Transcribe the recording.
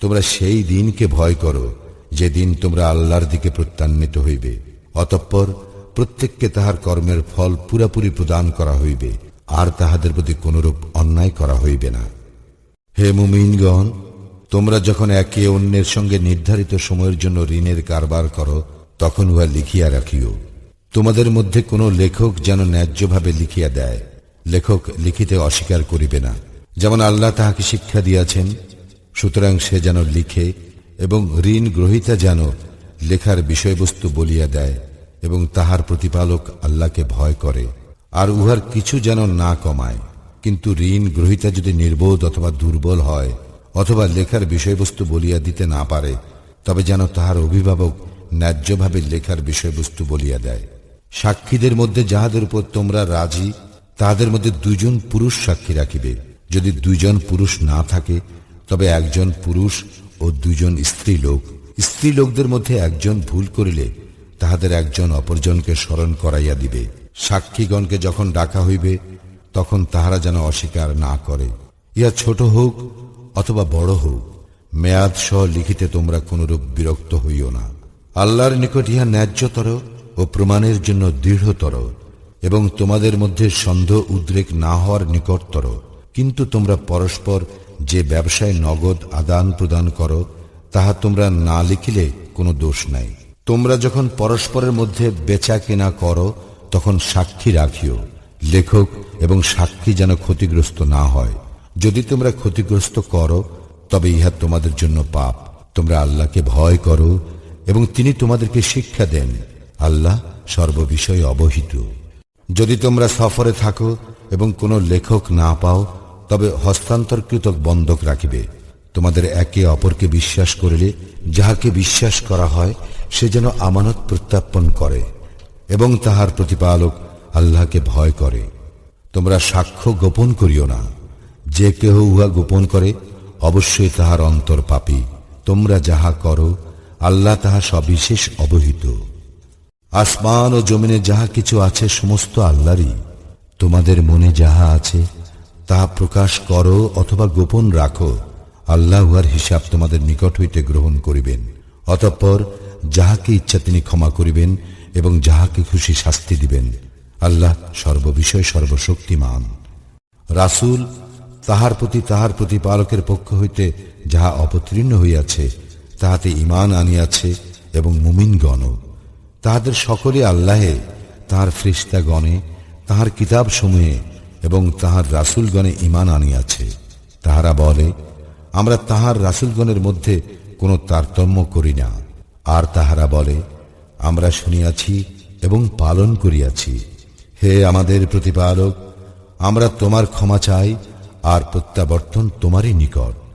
তোমরা সেই দিনকে ভয় করো যে দিন তোমরা আল্লাহর দিকে প্রত্যান্বিত হইবে। অতঃপর প্রত্যেককে তাহার কর্মের ফল পুরাপুরি প্রদান করা হইবে, আর তাহাদের প্রতি কোনরূপ অন্যায় করা হইবে না। হে মুমিনগণ, তোমরা যখন একে অন্যের সঙ্গে নির্ধারিত সময়ের জন্য ঋণের কারবার করো, তখন উহা লিখিয়া রাখিও। তোমাদের মধ্যে কোনো লেখক যেন ন্যায্যভাবে লিখিয়া দেয়। লেখক লিখিতে অস্বীকার করিবে না। যেমন আল্লাহ তাহাকে শিক্ষা দিয়াছেন সুতরাং সে যেন লিখে এবং ঋণ গ্রহীতা যেন লেখার বিষয়বস্তু বলিয়া দেয় এবং তাহার প্রতিপালক আল্লাহকে ভয় করে। আর উহার কিছু যেন না কমায়। কিন্তু ঋণ গ্রহীতা যদি নির্বোধ অথবা দুর্বল হয়, অথবা লেখার বিষয়বস্তু বলিয়া দিতে না পারে, তবে যেন তাহার অভিভাবক ন্যায্যভাবে লেখার বিষয়বস্তু বলিয়া দেয়। সাক্ষীদের মধ্যে যাহাদের উপর তোমরা রাজি, তাহাদের মধ্যে দুইজন পুরুষ সাক্ষী রাখিবে। যদি দুইজন পুরুষ না থাকে তবে একজন পুরুষ ও দুজন স্ত্রী লোক স্ত্রী লোকদের মধ্যে একজন ভুল করিলে তাহাদের একজন অপরজনকে স্মরণ করাইয়া দিবে। সাক্ষীগণকে যখন ডাকা হইবে, তখন তাহারা যেন অস্বীকার না করে। ইহা ছোট হোক অথবা বড় হোক, মেয়াদ সহ লিখিতে তোমরা কোনরূপ বিরক্ত হইও না। আল্লাহর নিকট ইহা ন্যায্যতর ও প্রমাণের জন্য দৃঢ়তর এবং তোমাদের মধ্যে সন্দেহ উদ্রেক না হওয়ার নিকটতর। কিন্তু তোমরা পরস্পর যে ব্যবসায় নগদ আদান প্রদান করো, তাহা তোমরা না লিখিলে কোনো দোষ নাই। তোমরা যখন পরস্পরের মধ্যে বেচা কেনা করো, তখন সাক্ষী রাখিও, লেখক এবং সাক্ষী যেন ক্ষতিগ্রস্ত না হয়। যদি তোমরা ক্ষতিগ্রস্ত করো, তবে ইহা তোমাদের জন্য পাপ। তোমরা আল্লাহকে ভয় করো এবং তিনি তোমাদেরকে শিক্ষা দেন। আল্লাহ সর্ববিষয়ে অবহিত। যদি তোমরা সফরে থাকো এবং কোনো লেখক না পাও তবে হস্তান্তরকৃত বন্ধক রাখিবে। তোমাদের একে অপরকে বিশ্বাস করিলে যাহাকে বিশ্বাস করা হয়, সে যেন আমানত প্রত্যাপন করে এবং তাহার প্রতিপালক আল্লাহকে ভয় করে। তোমরা সাক্ষ্য গোপন করিও না। যে কেহ উহা গোপন করে, অবশ্যই তাহার অন্তর পাপী। তোমরা যাহা করো, আল্লাহ তাহা সবিশেষ অবহিত। আসমান ও জমিনে যাহা কিছু আছে, সমস্ত আল্লাহরই। তোমাদের মনে যাহা আছে তাহা প্রকাশ করো অথবা গোপন রাখো। আল্লাহ উহার হিসাব তোমাদের নিকট হইতে গ্রহণ করিবেন। অতঃপর যাহাকে ইচ্ছা তিনি ক্ষমা করিবেন এবং যাহাকে খুশি শাস্তি দিবেন। আল্লাহ সর্ববিষয় সর্বশক্তিমান। রাসূল তাহার প্রতি তাহার প্রতিপালকের পক্ষ হইতে যাহা অবতীর্ণ হইয়াছে, তাহাতে ইমান আনিয়াছে এবং মুমিনগণ তাহাদের সকলে আল্লাহে তাহার ফ্রিস্তাগণে তাহার কিতাব সমূহে এবং তাহার রাসুলগণে ইমান আনিয়াছে। তাহারা বলে, আমরা তাহার রাসুলগণের মধ্যে কোনো তারতম্য করি না। আর তাহারা বলে, আমরা শুনিয়াছি এবং পালন করিয়াছি। হে আমাদের প্রতিপালক, আমরা তোমার ক্ষমা চাই আর প্রত্যাবর্তন তোমারই নিকট।